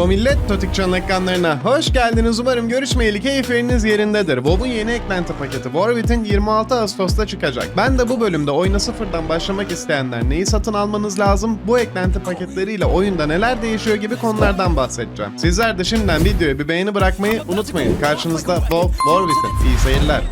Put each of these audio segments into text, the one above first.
Merhaba millet, Totik Çan ekranlarına hoş geldiniz. Umarım görüşmeyeli keyifleriniz yerindedir. WoW'un yeni eklenti paketi Warwit'in 26 Ağustos'ta çıkacak. Ben de bu bölümde oyuna sıfırdan başlamak isteyenler neyi satın almanız lazım, bu eklenti paketleriyle oyunda neler değişiyor gibi konulardan bahsedeceğim. Sizler de şimdiden videoya bir beğeni bırakmayı unutmayın. Karşınızda WoW Warwit'in. İyi seyirler.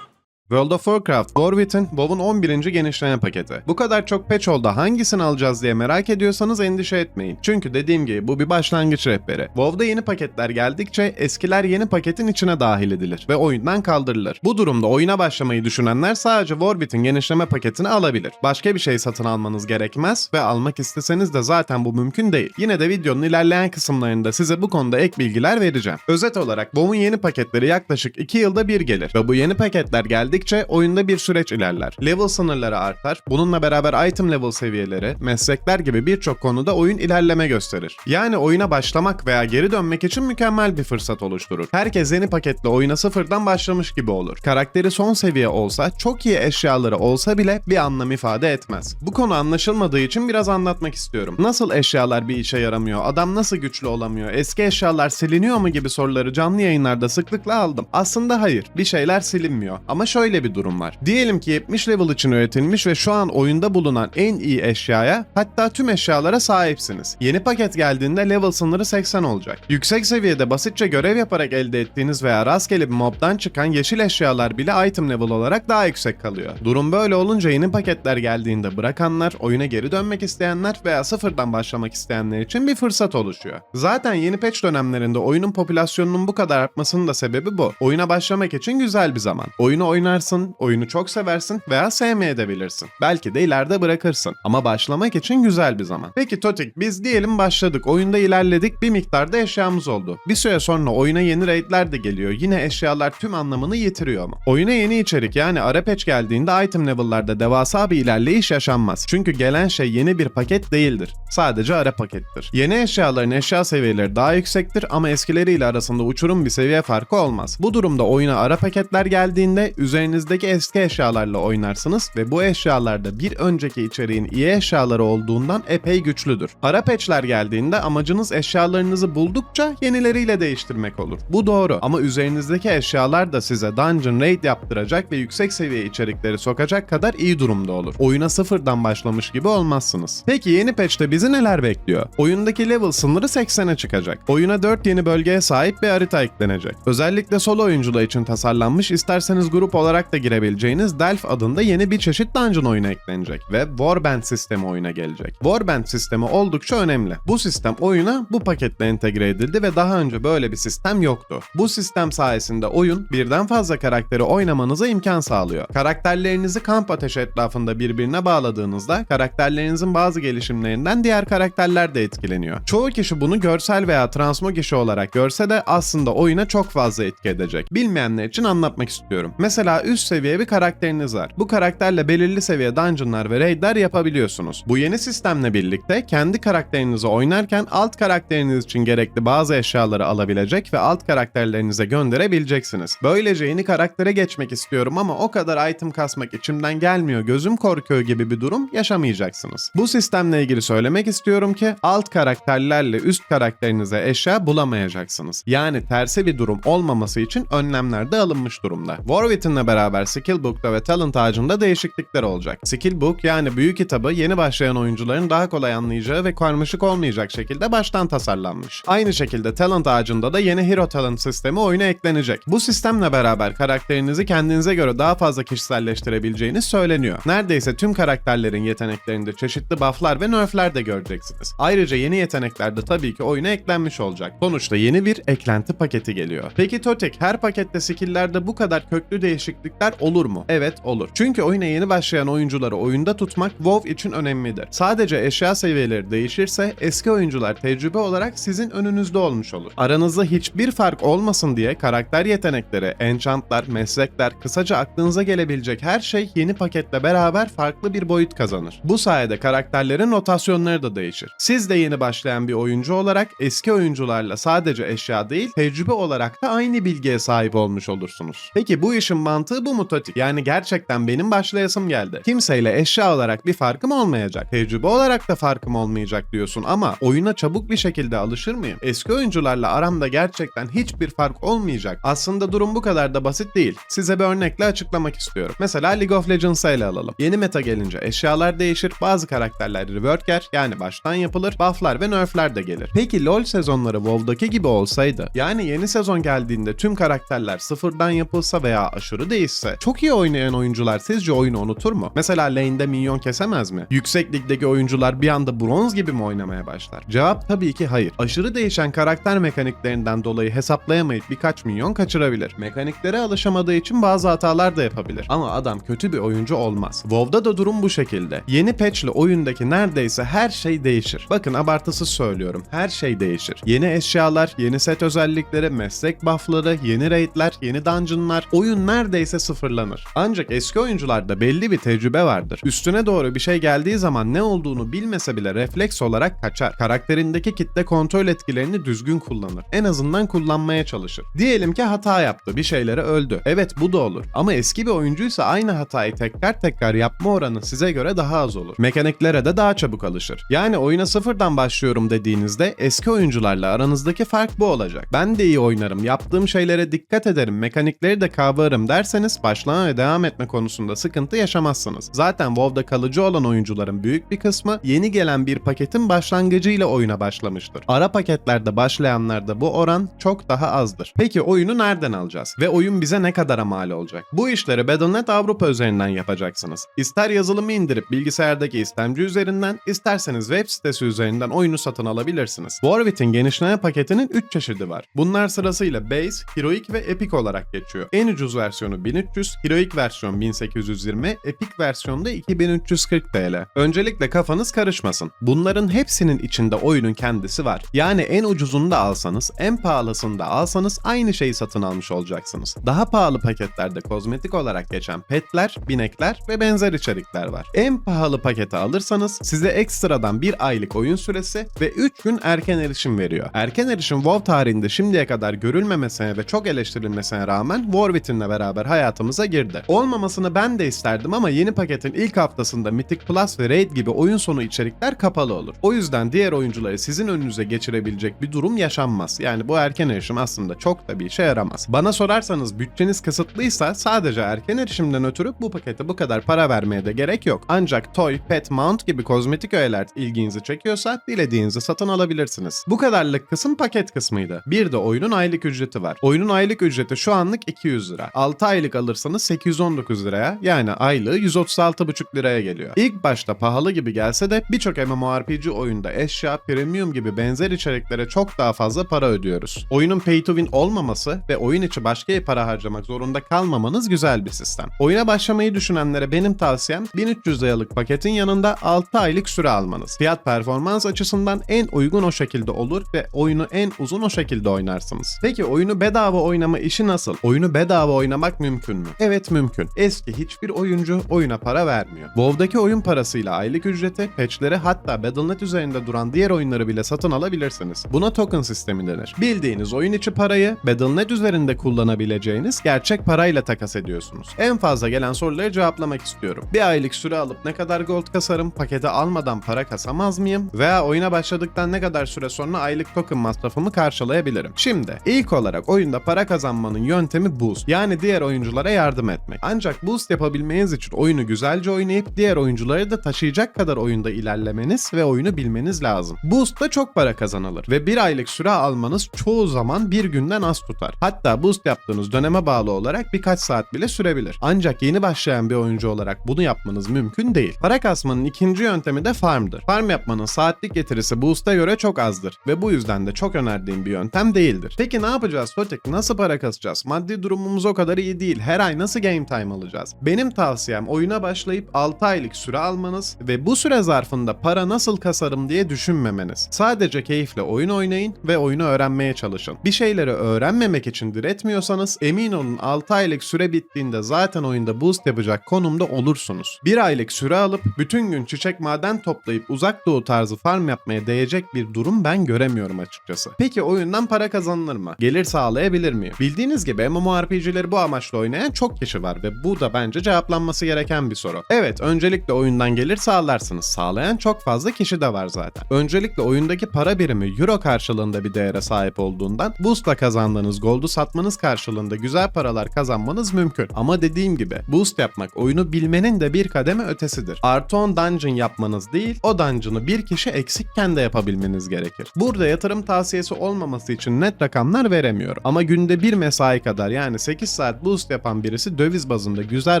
World of Warcraft Warwit'in WoW'un 11. genişleme paketi. Bu kadar çok patch oldu hangisini alacağız diye merak ediyorsanız endişe etmeyin. Çünkü dediğim gibi bu bir başlangıç rehberi. WoW'da yeni paketler geldikçe eskiler yeni paketin içine dahil edilir ve oyundan kaldırılır. Bu durumda oyuna başlamayı düşünenler sadece Warwit'in genişleme paketini alabilir. Başka bir şey satın almanız gerekmez ve almak isteseniz de zaten bu mümkün değil. Yine de videonun ilerleyen kısımlarında size bu konuda ek bilgiler vereceğim. Özet olarak WoW'un yeni paketleri yaklaşık 2 yılda bir gelir ve bu yeni paketler geldikçe oyunda bir süreç ilerler. Level sınırları artar, bununla beraber item level seviyeleri, meslekler gibi birçok konuda oyun ilerleme gösterir. Yani oyuna başlamak veya geri dönmek için mükemmel bir fırsat oluşturur. Herkes yeni paketle oyuna sıfırdan başlamış gibi olur. Karakteri son seviye olsa, çok iyi eşyaları olsa bile bir anlam ifade etmez. Bu konu anlaşılmadığı için biraz anlatmak istiyorum. Nasıl eşyalar bir işe yaramıyor, adam nasıl güçlü olamıyor, eski eşyalar siliniyor mu gibi soruları canlı yayınlarda sıklıkla aldım. Aslında hayır, bir şeyler silinmiyor. Ama şöyle bir durum var. Diyelim ki 70 level için üretilmiş ve şu an oyunda bulunan en iyi eşyaya hatta tüm eşyalara sahipsiniz. Yeni paket geldiğinde level sınırı 80 olacak. Yüksek seviyede basitçe görev yaparak elde ettiğiniz veya rastgele bir mobdan çıkan yeşil eşyalar bile item level olarak daha yüksek kalıyor. Durum böyle olunca yeni paketler geldiğinde bırakanlar, oyuna geri dönmek isteyenler veya sıfırdan başlamak isteyenler için bir fırsat oluşuyor. Zaten yeni patch dönemlerinde oyunun popülasyonunun bu kadar artmasının da sebebi bu. Oyuna başlamak için güzel bir zaman. Oyunu oynarsın, oyunu çok seversin veya sevmeye de bilirsin. Belki de ileride bırakırsın. Ama başlamak için güzel bir zaman. Peki Totik biz diyelim başladık. Oyunda ilerledik bir miktarda eşyamız oldu. Bir süre sonra oyuna yeni raidler de geliyor. Yine eşyalar tüm anlamını yitiriyor mu? Oyuna yeni içerik yani ara patch geldiğinde item level'larda devasa bir ilerleyiş yaşanmaz. Çünkü gelen şey yeni bir paket değildir. Sadece ara pakettir. Yeni eşyaların eşya seviyeleri daha yüksektir ama eskileriyle arasında uçurum bir seviye farkı olmaz. Bu durumda oyuna ara paketler geldiğinde üzerinizdeki eski eşyalarla oynarsınız ve bu eşyalarda bir önceki içeriğin iyi eşyaları olduğundan epey güçlüdür. Ara patchler geldiğinde amacınız eşyalarınızı buldukça yenileriyle değiştirmek olur. Bu doğru ama üzerinizdeki eşyalar da size dungeon raid yaptıracak ve yüksek seviye içerikleri sokacak kadar iyi durumda olur. Oyuna sıfırdan başlamış gibi olmazsınız. Peki yeni patch'te bizi neler bekliyor? Oyundaki level sınırı 80'e çıkacak. Oyuna 4 yeni bölgeye sahip bir harita eklenecek. Özellikle solo oyuncular için tasarlanmış isterseniz grup olarak da girebileceğiniz Delph adında yeni bir çeşit dungeon oyuna eklenecek ve Warband sistemi oyuna gelecek. Warband sistemi oldukça önemli. Bu sistem oyuna bu paketle entegre edildi ve daha önce böyle bir sistem yoktu. Bu sistem sayesinde oyun birden fazla karakteri oynamanıza imkan sağlıyor. Karakterlerinizi kamp ateşi etrafında birbirine bağladığınızda karakterlerinizin bazı gelişimlerinden diğer karakterler de etkileniyor. Çoğu kişi bunu görsel veya transmog işi olarak görse de aslında oyuna çok fazla etki edecek. Bilmeyenler için anlatmak istiyorum. Mesela üst seviye bir karakteriniz var. Bu karakterle belirli seviye dungeonlar ve raidler yapabiliyorsunuz. Bu yeni sistemle birlikte kendi karakterinizi oynarken alt karakteriniz için gerekli bazı eşyaları alabilecek ve alt karakterlerinize gönderebileceksiniz. Böylece yeni karaktere geçmek istiyorum ama o kadar item kasmak içimden gelmiyor, gözüm korkuyor gibi bir durum yaşamayacaksınız. Bu sistemle ilgili söylemek istiyorum ki alt karakterlerle üst karakterinize eşya bulamayacaksınız. Yani tersi bir durum olmaması için önlemler de alınmış durumda. Warwit'inle beraber Skillbook'ta ve Talent ağacında değişiklikler olacak. Skillbook yani büyük kitabı yeni başlayan oyuncuların daha kolay anlayacağı ve karmaşık olmayacak şekilde baştan tasarlanmış. Aynı şekilde Talent ağacında da yeni Hero Talent sistemi oyuna eklenecek. Bu sistemle beraber karakterinizi kendinize göre daha fazla kişiselleştirebileceğiniz söyleniyor. Neredeyse tüm karakterlerin yeteneklerinde çeşitli bufflar ve nerfler de göreceksiniz. Ayrıca yeni yetenekler de tabii ki oyuna eklenmiş olacak. Sonuçta yeni bir eklenti paketi geliyor. Peki Totek her pakette skill'lerde bu kadar köklü değişiklikler olur mu? Evet olur. Çünkü oyuna yeni başlayan oyuncuları oyunda tutmak WoW için önemlidir. Sadece eşya seviyeleri değişirse eski oyuncular tecrübe olarak sizin önünüzde olmuş olur. Aranızda hiçbir fark olmasın diye karakter yetenekleri, enchantlar, meslekler, kısaca aklınıza gelebilecek her şey yeni paketle beraber farklı bir boyut kazanır. Bu sayede karakterlerin rotasyonları da değişir. Siz de yeni başlayan bir oyuncu olarak eski oyuncularla sadece eşya değil, tecrübe olarak da aynı bilgiye sahip olmuş olursunuz. Peki bu işin mantığı mantığı bu mutatik. Yani gerçekten benim başlayasım geldi. Kimseyle eşya olarak bir farkım olmayacak. Tecrübe olarak da farkım olmayacak diyorsun ama oyuna çabuk bir şekilde alışır mıyım? Eski oyuncularla aramda gerçekten hiçbir fark olmayacak. Aslında durum bu kadar da basit değil. Size bir örnekle açıklamak istiyorum. Mesela League of Legends'ı ele alalım. Yeni meta gelince eşyalar değişir, bazı karakterler rework yer yani baştan yapılır, bufflar ve nerfler de gelir. Peki LoL sezonları WoW'daki gibi olsaydı, yani yeni sezon geldiğinde tüm karakterler sıfırdan yapılsa veya aşırı değişse, çok iyi oynayan oyuncular sizce oyunu unutur mu? Mesela lane'de minyon kesemez mi? Yüksek ligdeki oyuncular bir anda bronz gibi mi oynamaya başlar? Cevap tabii ki hayır. Aşırı değişen karakter mekaniklerinden dolayı hesaplayamayıp birkaç milyon kaçırabilir. Mekaniklere alışamadığı için bazı hatalar da yapabilir. Ama adam kötü bir oyuncu olmaz. WoW'da da durum bu şekilde. Yeni patchle oyundaki neredeyse her şey değişir. Bakın abartısız söylüyorum. Her şey değişir. Yeni eşyalar, yeni set özellikleri, meslek buffları, yeni raidler, yeni dungeonlar, oyun neredeyse sıfırlanır. Ancak eski oyuncularda belli bir tecrübe vardır. Üstüne doğru bir şey geldiği zaman ne olduğunu bilmese bile refleks olarak kaçar. Karakterindeki kitle kontrol etkilerini düzgün kullanır. En azından kullanmaya çalışır. Diyelim ki hata yaptı, bir şeylere öldü. Evet bu da olur. Ama eski bir oyuncuysa aynı hatayı tekrar tekrar yapma oranı size göre daha az olur. Mekaniklere de daha çabuk alışır. Yani oyuna sıfırdan başlıyorum dediğinizde eski oyuncularla aranızdaki fark bu olacak. Ben de iyi oynarım, yaptığım şeylere dikkat ederim, mekanikleri de kavrarım derseniz başlama ve devam etme konusunda sıkıntı yaşamazsınız. Zaten WoW'da kalıcı olan oyuncuların büyük bir kısmı yeni gelen bir paketin başlangıcıyla oyuna başlamıştır. Ara paketlerde başlayanlarda bu oran çok daha azdır. Peki oyunu nereden alacağız? Ve oyun bize ne kadara mal olacak? Bu işleri Battle.net Avrupa üzerinden yapacaksınız. İster yazılımı indirip bilgisayardaki istemci üzerinden, isterseniz web sitesi üzerinden oyunu satın alabilirsiniz. Warwit'in genişleme paketinin 3 çeşidi var. Bunlar sırasıyla Base, Heroic ve Epic olarak geçiyor. En ucuz versiyonu 1300, Heroic versiyon 1820, Epic versiyonu da 2340 TL. Öncelikle kafanız karışmasın. Bunların hepsinin içinde oyunun kendisi var. Yani en ucuzunu da alsanız, en pahalısını da alsanız aynı şeyi satın almış olacaksınız. Daha pahalı paketlerde kozmetik olarak geçen petler, binekler ve benzer içerikler var. En pahalı paketi alırsanız size ekstradan bir aylık oyun süresi ve 3 gün erken erişim veriyor. Erken erişim WoW tarihinde şimdiye kadar görülmemesine ve çok eleştirilmesine rağmen Warwit'inle beraber hayatımıza girdi. Olmamasını ben de isterdim ama yeni paketin ilk haftasında Mythic Plus ve Raid gibi oyun sonu içerikler kapalı olur. O yüzden diğer oyuncuları sizin önünüze geçirebilecek bir durum yaşanmaz. Yani bu erken erişim aslında çok da bir işe yaramaz. Bana sorarsanız bütçeniz kısıtlıysa sadece erken erişimden ötürü bu pakete bu kadar para vermeye de gerek yok. Ancak Toy, Pet, Mount gibi kozmetik öğeler ilginizi çekiyorsa dilediğinizi satın alabilirsiniz. Bu kadarlık kısım paket kısmıydı. Bir de oyunun aylık ücreti var. Oyunun aylık ücreti şu anlık 200 lira. 6 aylık alırsanız 819 liraya yani aylığı 136,5 liraya geliyor. İlk başta pahalı gibi gelse de birçok MMORPG oyunda eşya, premium gibi benzer içeriklere çok daha fazla para ödüyoruz. Oyunun pay to win olmaması ve oyun içi başka bir para harcamak zorunda kalmamanız güzel bir sistem. Oyuna başlamayı düşünenlere benim tavsiyem 1300 liralık paketin yanında 6 aylık süre almanız. Fiyat performans açısından en uygun o şekilde olur ve oyunu en uzun o şekilde oynarsınız. Peki oyunu bedava oynama işi nasıl? Oyunu bedava oynamak mümkün mü? Evet mümkün. Eski hiçbir oyuncu oyuna para vermiyor. WoW'daki oyun parasıyla aylık ücreti, patchleri hatta Battle.net üzerinde duran diğer oyunları bile satın alabilirsiniz. Buna token sistemi denir. Bildiğiniz oyun içi parayı Battle.net üzerinde kullanabileceğiniz gerçek parayla takas ediyorsunuz. En fazla gelen soruları cevaplamak istiyorum. Bir aylık süre alıp ne kadar gold kasarım, paketi almadan para kasamaz mıyım? Veya oyuna başladıktan ne kadar süre sonra aylık token masrafımı karşılayabilirim? Şimdi ilk olarak oyunda para kazanmanın yöntemi boost. Yani diğer oyunculara yardım etmek. Ancak boost yapabilmeniz için oyunu güzelce oynayıp diğer oyuncuları da taşıyacak kadar oyunda ilerlemeniz ve oyunu bilmeniz lazım. Boost'ta çok para kazanılır ve bir aylık süre almanız çoğu zaman bir günden az tutar. Hatta boost yaptığınız döneme bağlı olarak birkaç saat bile sürebilir. Ancak yeni başlayan bir oyuncu olarak bunu yapmanız mümkün değil. Para kasmanın ikinci yöntemi de farmdır. Farm yapmanın saatlik getirisi boost'a göre çok azdır ve bu yüzden de çok önerdiğim bir yöntem değildir. Peki ne yapacağız Totek? Nasıl para kasacağız? Maddi durumumuz o kadar iyi değil. Her ay nasıl game time alacağız? Benim tavsiyem oyuna başlayıp 6 aylık süre almanız ve bu süre zarfında para nasıl kasarım diye düşünmemeniz. Sadece keyifle oyun oynayın ve oyunu öğrenmeye çalışın. Bir şeyleri öğrenmemek için diretmiyorsanız emin olun 6 aylık süre bittiğinde zaten oyunda boost yapacak konumda olursunuz. Bir aylık süre alıp bütün gün çiçek maden toplayıp uzak doğu tarzı farm yapmaya değecek bir durum ben göremiyorum açıkçası. Peki oyundan para kazanılır mı? Gelir sağlayabilir miyim? Bildiğiniz gibi MMORPG'leri bu amaçla oynayan çok kişi var ve bu da bence cevaplanması gereken bir soru. Evet, öncelikle oyundan gelir sağlarsınız. Sağlayan çok fazla kişi de var zaten. Öncelikle oyundaki para birimi euro karşılığında bir değere sahip olduğundan boost'la kazandığınız gold'u satmanız karşılığında güzel paralar kazanmanız mümkün. Ama dediğim gibi boost yapmak oyunu bilmenin de bir kademe ötesidir. Artı 10 dungeon yapmanız değil, o dungeon'ı bir kişi eksikken de yapabilmeniz gerekir. Burada yatırım tavsiyesi olmaması için net rakamlar veremiyorum. Ama günde bir mesai kadar yani 8 saat boost yapan birisi döviz bazında güzel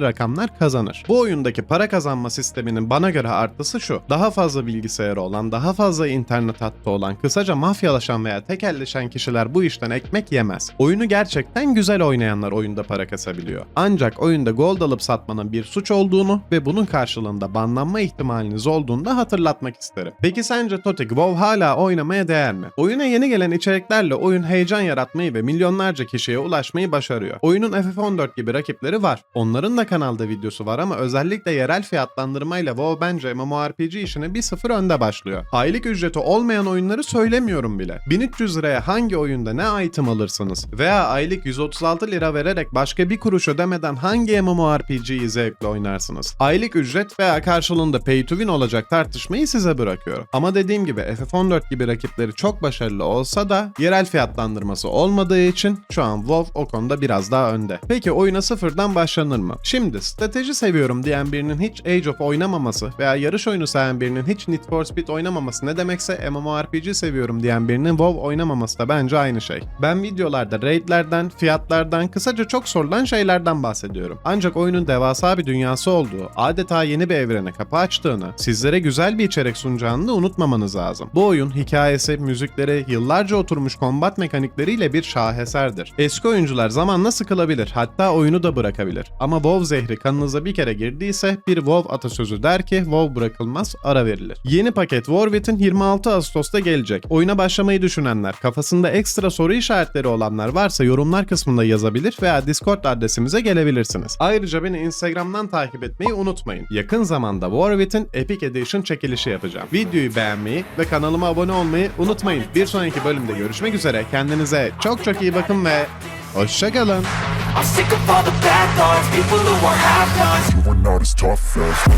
rakamlar kazanır. Bu oyundaki para kazanma sisteminin bana göre artısı şu. Daha fazla bilgisayarı olan, daha fazla internet hattı olan, kısaca mafyalaşan veya tekelleşen kişiler bu işten ekmek yemez. Oyunu gerçekten güzel oynayanlar oyunda para kasabiliyor. Ancak oyunda gold alıp satmanın bir suç olduğunu ve bunun karşılığında banlanma ihtimaliniz olduğunu da hatırlatmak isterim. Peki sence Totek WoW hala oynamaya değer mi? Oyuna yeni gelen içeriklerle oyun heyecan yaratmayı ve milyonlarca kişiye ulaşmayı başarıyor. Oyunun FF14 gibi rakipleri var. Onların da kanalda videosu var ama özellikle yerel fiyatlandırmayla WoW bence MMORPG işine bir sıfır önde başlıyor. Aylık ücreti olmayan oyunları söylemiyorum bile. 1300 liraya hangi oyunda ne item alırsınız veya aylık 136 lira vererek başka bir kuruş ödemeden hangi MMORPG'yi zevkle oynarsınız? Aylık ücret veya karşılığında pay to win olacak tartışmayı size bırakıyorum. Ama dediğim gibi FF14 gibi rakipleri çok başarılı olsa da yerel fiyatlandırması olmadığı için şu an WoW o konuda biraz daha önde. Peki oyuna sıfırdan başlanır mı? Şimdi strateji seviyorum diyen birinin hiç Age of oynamaması veya yarış oyunu seven birinin hiç Need for Speed oynamaması ne demekse MMORPG seviyorum diyen birinin WoW oynamaması da bence aynı şey. Ben videolarda raidlerden, fiyatlardan, kısaca çok sorulan şeylerden bahsediyorum. Ancak oyunun devasa bir dünyası olduğu, adeta yeni bir evrene kapı açtığını, sizlere güzel bir içerik sunacağını da unutmamanız lazım. Bu oyun hikayesi, müzikleri, yıllarca oturmuş kombat mekanikleriyle bir şaheserdir. Eski oyuncular zamanla sıkılabilir, hatta oyunu da bırakabilir. Ama WoW zehri kanınıza bir kere girdiyse bir WoW atasözü der ki WoW bırakılmaz, ara verilir. Yeni paket Warwit'in 26 Ağustos'ta gelecek. Oyuna başlamayı düşünenler, kafasında ekstra soru işaretleri olanlar varsa yorumlar kısmında yazabilir veya Discord adresimize gelebilirsiniz. Ayrıca beni Instagram'dan takip etmeyi unutmayın. Yakın zamanda Warwit'in Epic Edition çekilişi yapacağım. Videoyu beğenmeyi ve kanalıma abone olmayı unutmayın. Bir sonraki bölümde görüşmek üzere. Kendinize çok çok iyi bakın ve hoşçakalın. I'm sick of all the bad thoughts, people who are half done. You are not as tough as. Me.